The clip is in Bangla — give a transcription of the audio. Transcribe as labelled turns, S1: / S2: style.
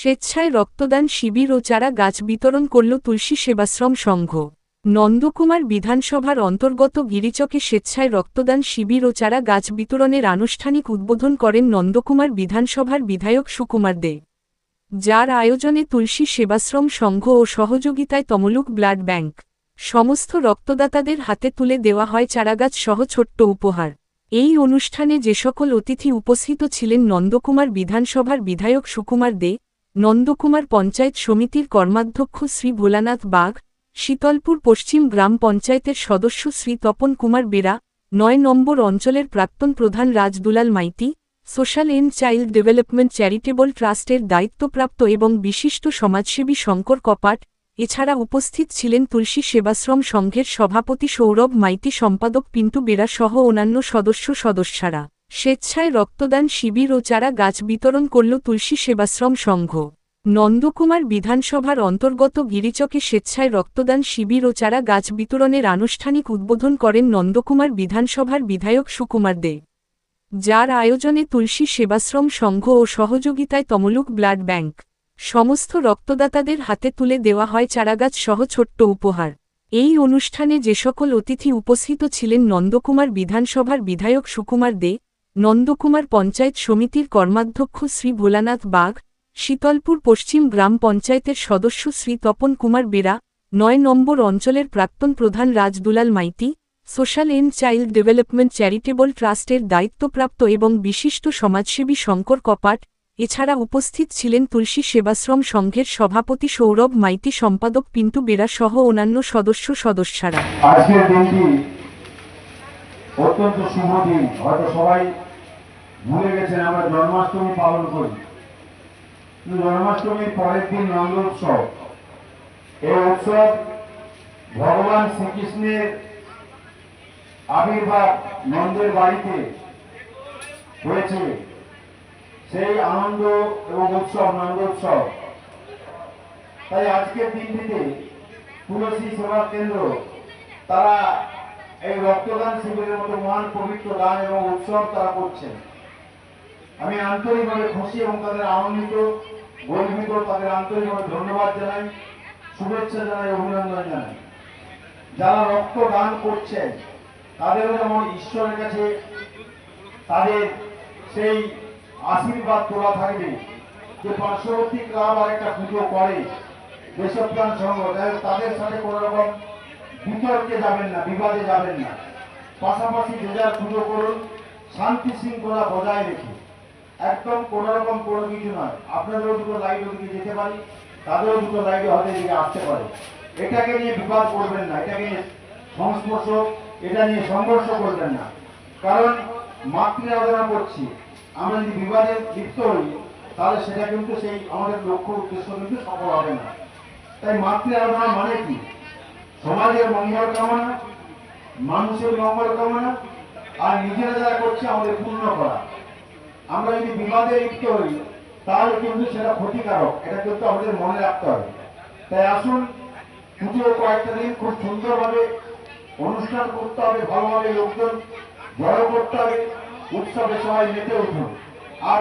S1: স্বেচ্ছায় রক্তদান শিবির ও চারা গাছ বিতরণ করল তুলসী সেবাশ্রম সংঘ। নন্দকুমার বিধানসভার অন্তর্গত গিরিচকে স্বেচ্ছায় রক্তদান শিবির ও চারা গাছ বিতরণের আনুষ্ঠানিক উদ্বোধন করেন নন্দকুমার বিধানসভার বিধায়ক সুকুমার দে। যার আয়োজনে তুলসী সেবাশ্রম সংঘ ও সহযোগিতায় তমলুক ব্লাড ব্যাংক সমস্ত রক্তদাতাদের হাতে তুলে দেওয়া হয় চারাগাছ সহ ছোট্ট উপহার। এই অনুষ্ঠানে যে সকল অতিথি উপস্থিত ছিলেন নন্দকুমার বিধানসভার বিধায়ক সুকুমার দে নন্দকুমার পঞ্চায়েত সমিতির কর্মাধ্যক্ষ শ্রী ভোলানাথ বাগ, শীতলপুর পশ্চিম গ্রাম পঞ্চায়েতের সদস্য শ্রী তপন কুমার বেরা, নয় নম্বর অঞ্চলের প্রাক্তন প্রধান Rajdulal Maiti, social and child development charitable ট্রাস্টের দায়িত্বপ্রাপ্ত এবং বিশিষ্ট সমাজসেবী শঙ্কর কপাট, এছাড়া উপস্থিত ছিলেন তুলসী সেবাশ্রম সংঘের সভাপতি সৌরভ মাইতি, সম্পাদক পিন্টু বেরা সহ অন্যান্য সদস্য সদস্যরা। স্বেচ্ছায় রক্তদান শিবির ও চারা গাছ বিতরণ করল তুলসী সেবাশ্রম সংঘ। নন্দকুমার বিধানসভার অন্তর্গত গিরিচকে স্বেচ্ছায় রক্তদান শিবির ও চারা গাছ বিতরণের আনুষ্ঠানিক উদ্বোধন করেন নন্দকুমার বিধানসভার বিধায়ক সুকুমার দে। যার আয়োজনে তুলসী সেবাশ্রম সংঘ ও সহযোগিতায় তমলুক ব্লাড ব্যাংক সমস্ত রক্তদাতাদের হাতে তুলে দেওয়া হয় চারাগাছ সহ ছোট্ট উপহার। এই অনুষ্ঠানে যে সকল অতিথি উপস্থিত ছিলেন নন্দকুমার বিধানসভার বিধায়ক সুকুমার দে নন্দকুমার পঞ্চায়েত সমিতির কর্মাধ্যক্ষ শ্রী ভোলানাথ বাগ, শীতলপুর পশ্চিম গ্রাম পঞ্চায়েতের সদস্য শ্রী তপন কুমার বেরা, নয় নম্বর অঞ্চলের প্রাক্তন প্রধান Rajdulal Maiti, social and child development charitable ট্রাস্টের দায়িত্বপ্রাপ্ত এবং বিশিষ্ট সমাজসেবী শঙ্কর কপাট, এছাড়া উপস্থিত ছিলেন তুলসী সেবাশ্রম সংঘের সভাপতি সৌরভ মাইতি, সম্পাদক পিন্টু বেরা সহ অন্যান্য সদস্য সদস্যরা।
S2: অত্যন্ত শুভ দিন। হয়তো সবাই ভুলে গেছেন আমরা জন্মাষ্টমী পালন করি। জন্মাষ্টমীর পরের দিন নন্দ উৎসব। এই উৎসব ভগবান শ্রীকৃষ্ণের আবির্ভাব নন্দের বাড়িতে হয়েছে। সেই আনন্দ এবং উৎসব, নন্দ উৎসব। তাই আজকের দিনটিতে তুলসী সেবা কেন্দ্র তারা এই রক্তদান শিবিরের মতো মহান পবিত্র দান এবং উৎসব তারা করছেন। আমি আন্তরিকভাবে খুশি এবং তাদের আনন্দিত, গর্বিত, তাদের আন্তরিকভাবে ধন্যবাদ জানাই, শুভেচ্ছা জানাই, অভিনন্দন জানাই। যারা রক্ত দান করছেন, তাদেরও যেমন ঈশ্বরের কাছে তাদের সেই আশীর্বাদ তোলা থাকবে যে পার্শ্ববর্তী ক্লাব আর একটা পুজো করে, দেশপ্রাণ সংঘ। তাদের- তাদের সাথে কোনো রকম বিতর্কে যাবেন না, বিবাদে যাবেন না। পাশাপাশি যে যার পুজো করুন শান্তি শৃঙ্খলা বজায় রেখে। একদম কোনো রকম কোনো কিছু নয়। আপনাদেরও দুটো লাইট ওদিকে যেতে পারি, তাদেরও দুটো লাইট হয়তো এদিকে আসতে পারে। এটাকে নিয়ে বিবাদ করবেন না, এটাকে নিয়ে সংস্পর্শ, এটা নিয়ে সংঘর্ষ করবেন না। কারণ মাতৃ আরাধনা করছি, আমরা যদি বিবাদে লিপ্ত হই, তাহলে সেটা কিন্তু সেই আমাদের লক্ষ্য উদ্দেশ্য কিন্তু সফল হবে না। তাই মাতৃ আরাধনা মানে কি? সমাজের মঙ্গল কামনা, মানুষের মঙ্গল কামনা, আর নিজেরা যারা করছে আমাদের পূর্ণ করা। আমরা যদি বিবাদে লিপ্ত হই, তাহলে কিন্তু সেটা ক্ষতিকারক। এটা কিন্তু আমাদের মনে রাখতে হবে। তাই আসুন পুজো কয়েকটা দিন খুব সুন্দরভাবে অনুষ্ঠান করতে হবে, ভালোভাবে লোকজন জড়ো করতে হবে, উৎসবে সবাই মেতে উঠুন। আর